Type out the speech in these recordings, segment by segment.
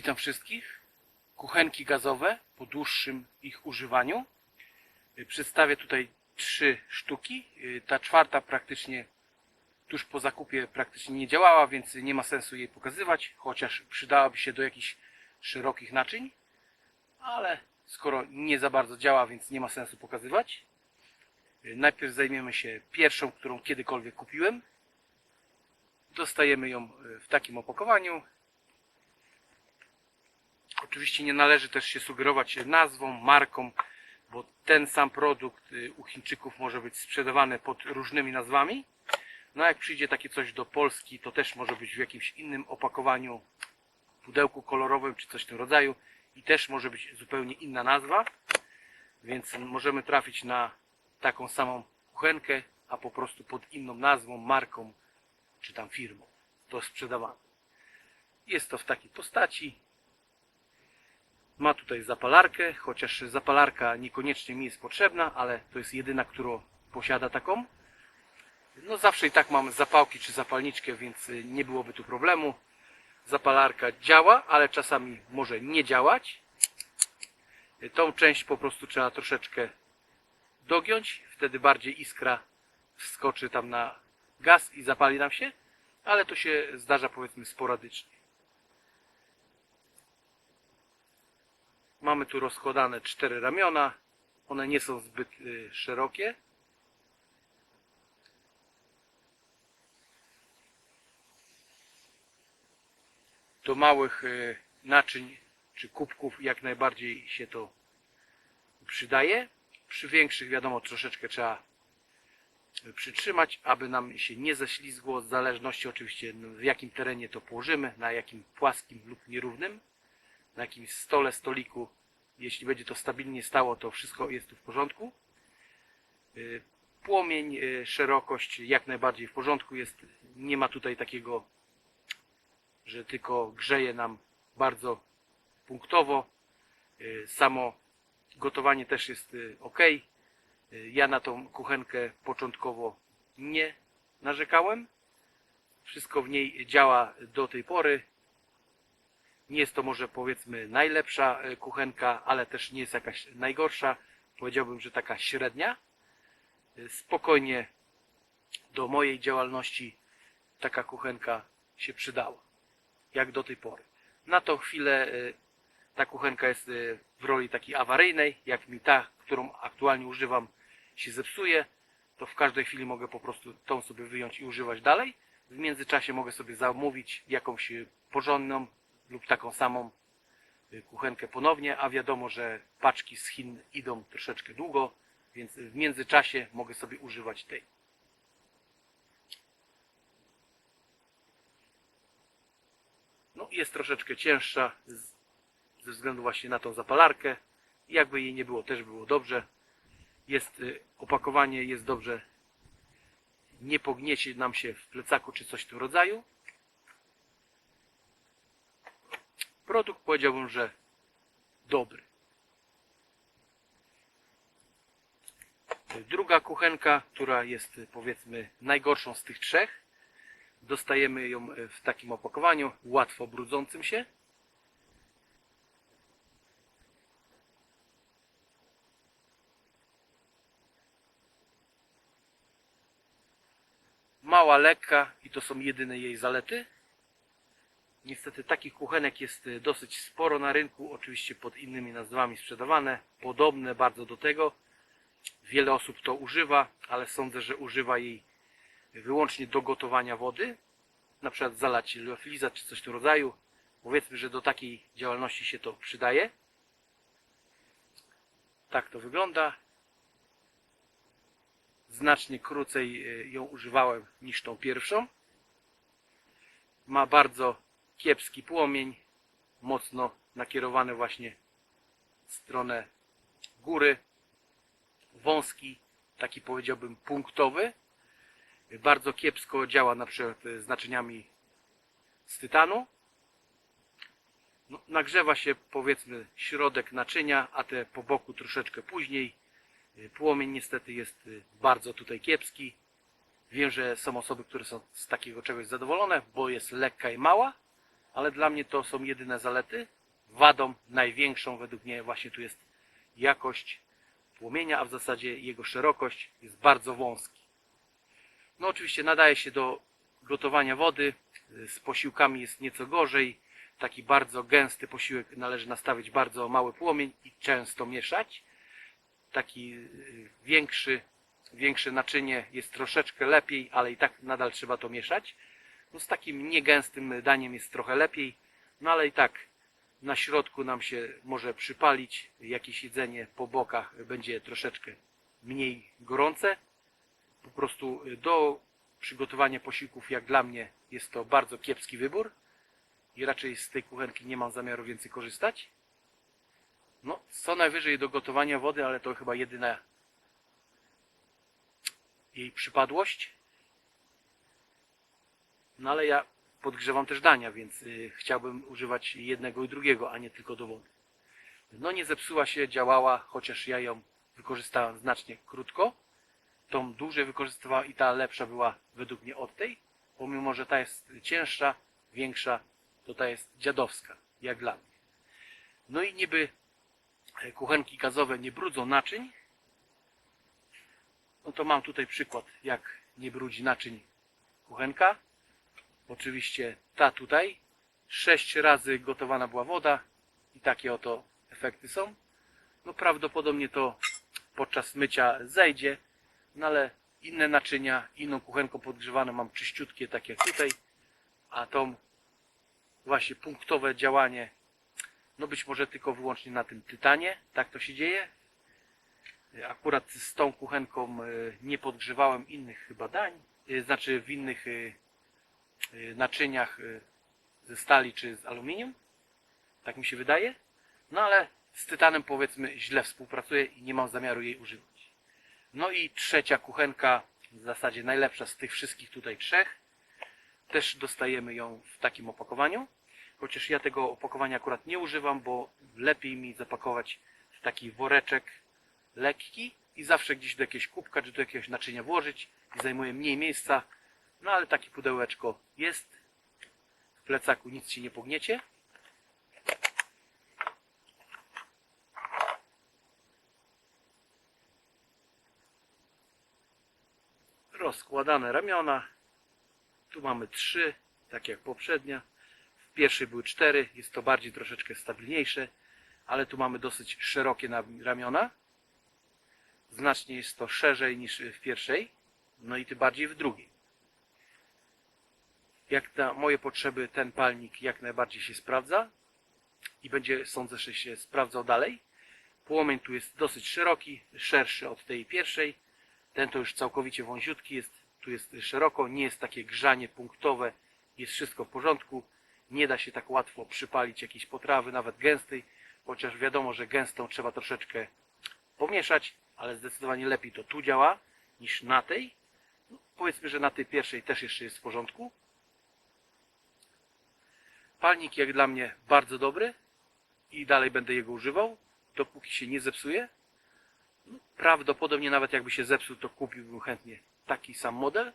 Witam wszystkich. Kuchenki gazowe po dłuższym ich używaniu. Przedstawię tutaj trzy sztuki. Ta czwarta praktycznie tuż po zakupie praktycznie nie działała, więc nie ma sensu jej pokazywać, chociaż przydałaby się do jakichś szerokich naczyń. Ale skoro nie za bardzo działa, więc nie ma sensu pokazywać. Najpierw zajmiemy się pierwszą, którą kiedykolwiek kupiłem. Dostajemy ją w takim opakowaniu. Oczywiście nie należy też się sugerować nazwą, marką, bo ten sam produkt y, u Chińczyków może być sprzedawany pod różnymi nazwami. No a jak przyjdzie takie coś do Polski, to też może być w jakimś innym opakowaniu, pudełku kolorowym czy coś w tym rodzaju i też może być zupełnie inna nazwa. Więc możemy trafić na taką samą kuchenkę, a po prostu pod inną nazwą, marką czy tam firmą to sprzedawane. Jest to w takiej postaci. Ma tutaj zapalarkę, chociaż zapalarka niekoniecznie mi jest potrzebna, ale to jest jedyna, która posiada taką. No zawsze i tak mam zapałki czy zapalniczkę, więc y, nie byłoby tu problemu. Zapalarka działa, ale czasami może nie działać. Y, Tą część po prostu trzeba troszeczkę dogiąć, wtedy bardziej iskra wskoczy tam na gaz i zapali nam się, ale to się zdarza powiedzmy sporadycznie. Mamy tu rozkładane cztery ramiona. One nie są zbyt y, szerokie. Do małych y, naczyń czy kubków jak najbardziej się to przydaje. Przy większych wiadomo troszeczkę trzeba przytrzymać, aby nam się nie ześlizgło, w zależności oczywiście w jakim terenie to położymy, na jakim płaskim lub nierównym, na jakimś stole, stoliku. Jeśli będzie to stabilnie stało, to wszystko jest tu w porządku. Y, Płomień, y, szerokość jak najbardziej w porządku jest. Nie ma tutaj takiego, że tylko grzeje nam bardzo punktowo. Y, Samo gotowanie też jest ok. Ja na tą kuchenkę początkowo nie narzekałem. Wszystko w niej działa do tej pory. Nie jest to może powiedzmy najlepsza e, kuchenka, ale też nie jest jakaś najgorsza. Powiedziałbym, że taka średnia. E, Spokojnie do mojej działalności taka kuchenka się przydała. Jak do tej pory. Na tą chwilę e, ta kuchenka jest w roli takiej awaryjnej. Jak mi ta, którą aktualnie używam, się zepsuje, to w każdej chwili mogę po prostu tą sobie wyjąć i używać dalej. W międzyczasie mogę sobie zamówić jakąś porządną lub taką samą y, kuchenkę ponownie, a wiadomo, że paczki z Chin idą troszeczkę długo, więc w międzyczasie mogę sobie używać tej. No, jest troszeczkę cięższa ze względu właśnie na tą zapalarkę. Jakby jej nie było, też było dobrze. Jest y, opakowanie, jest dobrze. Nie pogniecie nam się w plecaku czy coś w tym rodzaju. Produkt powiedziałbym, że dobry. Druga kuchenka, która jest powiedzmy najgorszą z tych trzech. Dostajemy ją y, w takim opakowaniu, łatwo brudzącym się. Mała, lekka i to są jedyne jej zalety. Niestety takich kuchenek jest y, dosyć sporo na rynku, oczywiście pod innymi nazwami sprzedawane, podobne bardzo do tego. Wiele osób to używa, ale sądzę, że używa jej wyłącznie do gotowania wody, na przykład zalać leofiliza czy coś w tym rodzaju. Powiedzmy, że do takiej działalności się to przydaje. Tak to wygląda. Znacznie krócej y, ją używałem niż tą pierwszą. Ma bardzo kiepski płomień, mocno nakierowany właśnie w stronę góry, wąski, taki powiedziałbym punktowy. Bardzo kiepsko działa na przykład z naczyniami z tytanu. No, nagrzewa się powiedzmy środek naczynia, a te po boku troszeczkę później. Płomień niestety jest bardzo tutaj kiepski. Wiem, że są osoby, które są z takiego czegoś zadowolone, bo jest lekka i mała, ale dla mnie to są jedyne zalety. Wadą największą według mnie właśnie tu jest jakość płomienia, a w zasadzie jego szerokość jest bardzo wąski. No oczywiście nadaje się do gotowania wody. Z posiłkami jest nieco gorzej. Taki bardzo gęsty posiłek należy nastawić bardzo mały płomień i często mieszać. Taki y, większy, większe naczynie jest troszeczkę lepiej, ale i tak nadal trzeba to mieszać. No z takim niegęstym daniem jest trochę lepiej, no ale i tak na środku nam się może przypalić, jakieś jedzenie po bokach będzie troszeczkę mniej gorące. Po prostu do przygotowania posiłków, jak dla mnie, jest to bardzo kiepski wybór i raczej z tej kuchenki nie mam zamiaru więcej korzystać. No, co najwyżej do gotowania wody, ale to chyba jedyna jej przypadłość. No ale ja podgrzewam też dania, więc y, chciałbym używać jednego i drugiego, a nie tylko do wody. No nie zepsuła się, działała, chociaż ja ją wykorzystałem znacznie krótko. Tą dłużej wykorzystywała i ta lepsza była według mnie od tej. Pomimo, że ta jest cięższa, większa, to ta jest dziadowska, jak dla mnie. No i niby e, kuchenki gazowe nie brudzą naczyń. No to mam tutaj przykład, jak nie brudzi naczyń kuchenka. Oczywiście ta tutaj. Sześć razy gotowana była woda i takie oto efekty są. No prawdopodobnie to podczas mycia zejdzie, no ale inne naczynia, inną kuchenką podgrzewaną mam czyściutkie, tak jak tutaj, a tą właśnie punktowe działanie, no być może tylko wyłącznie na tym tytanie, tak to się dzieje. Akurat z tą kuchenką y, nie podgrzewałem innych chyba dań, y, znaczy w innych y, naczyniach y, ze stali czy z aluminium. Tak mi się wydaje. No ale z tytanem powiedzmy źle współpracuję i nie mam zamiaru jej używać. No i trzecia kuchenka, w zasadzie najlepsza z tych wszystkich tutaj trzech. Też dostajemy ją w takim opakowaniu. Chociaż ja tego opakowania akurat nie używam, bo lepiej mi zapakować w taki woreczek lekki i zawsze gdzieś do jakiegoś kubka czy do jakiegoś naczynia włożyć i zajmuje mniej miejsca. No ale takie pudełeczko jest. W plecaku nic się nie pogniecie. Rozkładane ramiona. Tu mamy trzy, tak jak poprzednia. W pierwszej były cztery, jest to bardziej troszeczkę stabilniejsze, ale tu mamy dosyć szerokie ramiona. Znacznie jest to szerzej niż w pierwszej, no i tym bardziej w drugiej. Jak na moje potrzeby ten palnik jak najbardziej się sprawdza i będzie sądzę, że się sprawdzał dalej. Płomień tu jest dosyć szeroki, szerszy od tej pierwszej. Ten to już całkowicie wąziutki jest, tu jest szeroko, nie jest takie grzanie punktowe, jest wszystko w porządku. Nie da się tak łatwo przypalić jakiejś potrawy, nawet gęstej, chociaż wiadomo, że gęstą trzeba troszeczkę pomieszać, ale zdecydowanie lepiej to tu działa niż na tej. No, powiedzmy, że na tej pierwszej też jeszcze jest w porządku. Palnik jak dla mnie bardzo dobry i dalej będę jego używał, dopóki się nie zepsuje. Prawdopodobnie nawet jakby się zepsuł, to kupiłbym chętnie taki sam model.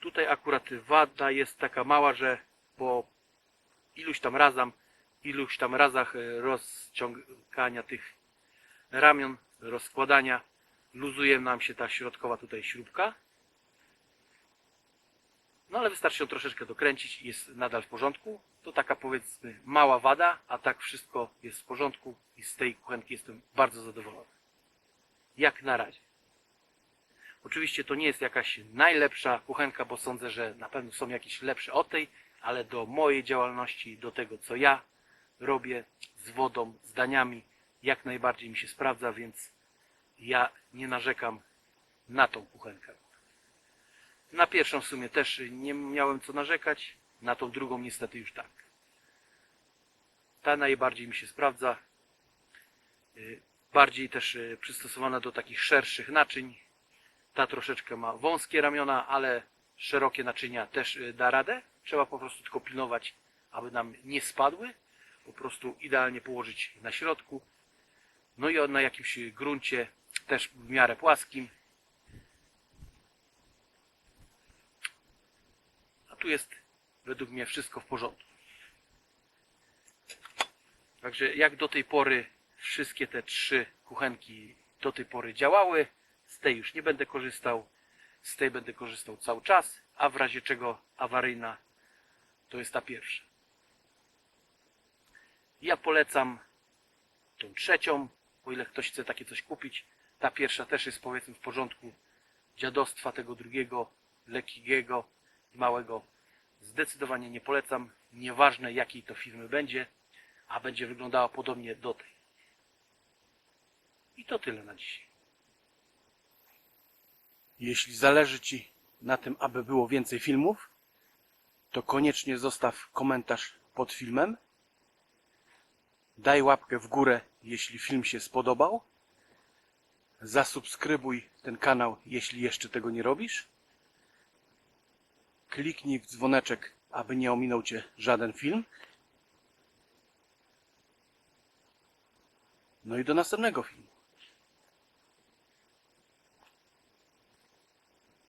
Tutaj akurat wada jest taka mała, że po iluś tam razach, iluś tam razach e, rozciągania tych ramion, rozkładania, luzuje nam się ta środkowa tutaj śrubka. No ale wystarczy ją troszeczkę dokręcić i jest nadal w porządku. To taka powiedzmy mała wada, a tak wszystko jest w porządku i z tej kuchenki jestem bardzo zadowolony. Jak na razie. Oczywiście to nie jest jakaś najlepsza kuchenka, bo sądzę, że na pewno są jakieś lepsze od tej, ale do mojej działalności, do tego co ja robię z wodą, z daniami, jak najbardziej mi się sprawdza, więc ja nie narzekam na tą kuchenkę. Na pierwszą w sumie też nie miałem co narzekać, na tą drugą niestety już tak. Ta najbardziej mi się sprawdza. Y, Bardziej też y, przystosowana do takich szerszych naczyń. Ta troszeczkę ma wąskie ramiona, ale szerokie naczynia też y, da radę. Trzeba po prostu tylko pilnować, aby nam nie spadły. Po prostu idealnie położyć na środku. No i na jakimś gruncie też w miarę płaskim. Tu jest według mnie wszystko w porządku. Także jak do tej pory wszystkie te trzy kuchenki do tej pory działały, z tej już nie będę korzystał, z tej będę korzystał cały czas, a w razie czego awaryjna to jest ta pierwsza. Ja polecam tą trzecią, o ile ktoś chce takie coś kupić. Ta pierwsza też jest powiedzmy w porządku dziadostwa tego drugiego, lekkiego, małego. Zdecydowanie nie polecam, nieważne jakiej to firmy będzie, a będzie wyglądała podobnie do tej. I to tyle na dzisiaj. Jeśli zależy Ci na tym, aby było więcej filmów, to koniecznie zostaw komentarz pod filmem. Daj łapkę w górę, jeśli film się spodobał. Zasubskrybuj ten kanał, jeśli jeszcze tego nie robisz. Kliknij w dzwoneczek, aby nie ominął Cię żaden film. No i do następnego filmu.